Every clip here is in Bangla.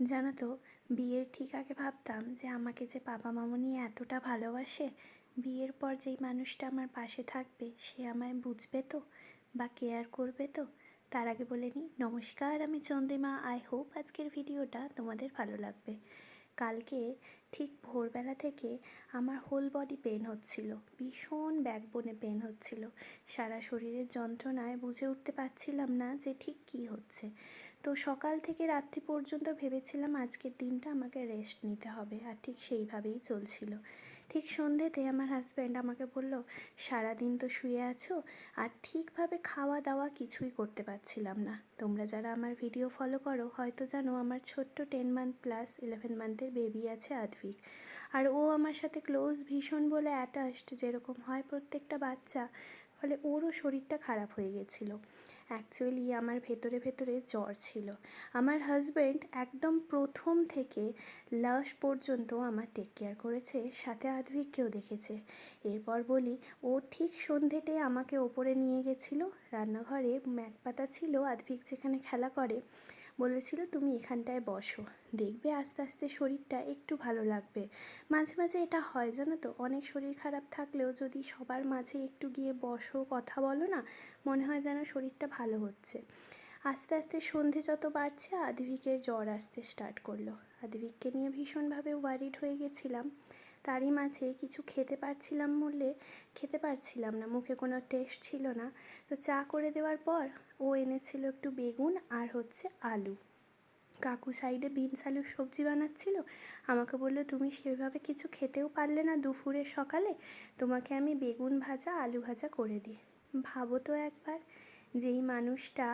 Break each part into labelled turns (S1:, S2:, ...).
S1: জানো তো, বিয়ের ঠিক আগে ভাবতাম যে আমাকে যে বাবা মামনি এতটা ভালোবাসে, বিয়ের পর যেই মানুষটা আমার পাশে থাকবে সে আমায় বুঝবে তো বা কেয়ার করবে তো? তার আগে বলে নিই, নমস্কার, আমি চন্দ্রিমা। আই হোপ আজকের ভিডিওটা তোমাদের ভালো লাগবে। কালকে ঠিক ভোরবেলা থেকে আমার হোল বডি পেন হচ্ছিল, ভীষণ ব্যাকবোনে পেন হচ্ছিল। সারা শরীরের যন্ত্রণায় বুঝে উঠতে পারছিলাম না যে ঠিক কী হচ্ছে। তো সকাল থেকে রাত্রি পর্যন্ত ভেবেছিলাম আজকের দিনটা আমাকে রেস্ট নিতে হবে, আর ঠিক সেইভাবেই চলছিল। ঠিক সন্ধেতে আমার হাজব্যান্ড আমাকে বলল, সারাদিন তো শুয়ে আছো, আর ঠিকভাবে খাওয়া দাওয়া কিছুই করতে পারছিলাম না। তোমরা যারা আমার ভিডিও ফলো করো, হয়তো জানো আমার ছোট্ট টেন মান্থ প্লাস ইলেভেন মান্থের বেবি আছে আদভিক আর ও আমার সাথে ক্লোজ ভীষণ বলে অ্যাটাচড যেরকম হয় প্রত্যেকটা বাচ্চা ফলে ওরও শরীরটা খারাপ হয়ে গেছিল। অ্যাকচুয়ালি আমার ভেতরে ভেতরে জ্বর ছিল। আমার হাজব্যান্ড একদম প্রথম থেকে লাস্ট পর্যন্ত আমার টেক কেয়ার করেছে, সাথে আধভিককেও দেখেছে। এরপর বলি, ও ঠিক সন্ধেটে আমাকে ওপরে নিয়ে গেছিল। রান্নাঘরে ম্যাট পাতা ছিল আধভিক যেখানে খেলা করে। বলেছিল, তুমি এখানটায় বসো। দেখবে আস্তে আস্তে শরীরটা একটু ভালো লাগবে। মাঝে মাঝে এটা হয়, জানো তো? অনেক শরীর খারাপ থাকলেও যদি সবার মাঝে একটু গিয়ে বসো, কথা বলো না, মনে হয় যেন শরীরটা ভালো হচ্ছে। আস্তে আস্তে সন্ধে যত বাড়ছে, আদিভিকের জ্বর আসতে স্টার্ট করল। আদিভিককে নিয়ে ভীষণভাবে ওয়ারিড হয়ে গেছিলাম। তারই মাঝে কিছু খেতে পারছিলাম বললে খেতে পারছিলাম না, মুখে কোনো টেস্ট ছিল না। তো চা করে দেওয়ার পর ও এনেছিল একটু বেগুন আর হচ্ছে আলু। কাকু সাইডে বিনস আলুর সবজি বানাচ্ছিল, আমাকে বলল, তুমি সেভাবে কিছু খেতেও পারলে না দুপুরের সকালে, তোমাকে আমি বেগুন ভাজা, আলু ভাজা করে দিই। ভাবো তো একবার, যেই মানুষটা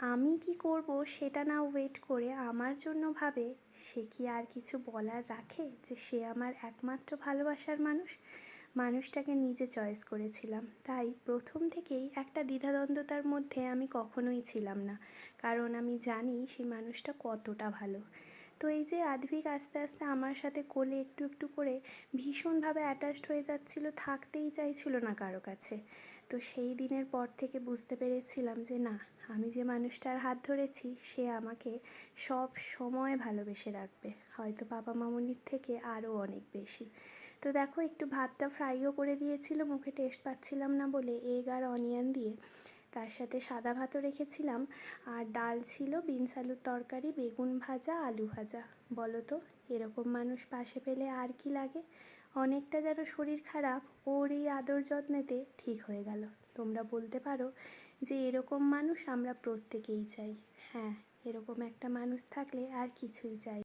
S1: আমি কি করব সেটা না ওয়েট করে আমার জন্য ভাবে, সে কি আর কিছু বলার রাখে যে সে আমার একমাত্র ভালোবাসার মানুষ? মানুষটাকে নিজে চয়েস করেছিলাম। তাই প্রথম থেকেই একটা দ্বিধাদ্বন্দ্বতার মধ্যে আমি কখনোই ছিলাম না। কারণ আমি জানি সেই মানুষটা কতটা ভালো। তো এই যে আধভিক আস্তে আস্তে আমার সাথে কোলে একটু একটু করে ভীষণভাবে অ্যাটাচড হয়ে যাচ্ছিল, থাকতেই চাইছিল না কারও কাছে। তো সেই দিনের পর থেকে বুঝতে পেরেছিলাম যে না, আমি যে মানুষটার হাত ধরেছি, সে আমাকে সব সময় ভালোবেসে রাখবে। হয়তো বাবা মামুনির থেকে আরও অনেক বেশি। তো দেখো, একটু ভাতটা ফ্রাইও করে দিয়েছিল, মুখে টেস্ট পাচ্ছিলাম না বলে এগ আর অনিয়ন দিয়ে তার সাথে সাদা ভাতও রেখেছিলাম। আর ডাল ছিল বিনস আলুর তরকারি, বেগুন ভাজা, আলু ভাজা। বলো তো, এরকম মানুষ পাশে পেলে আর কি লাগে? অনেকটা যেন শরীর খারাপ, ওর এই আদর যত্নেতে ঠিক হয়ে গেল। তোমরা বলতে পারো যে এরকম মানুষ আমরা প্রত্যেকেই চাই। হ্যাঁ এরকম একটা মানুষ থাকলে আর কিছুই চাই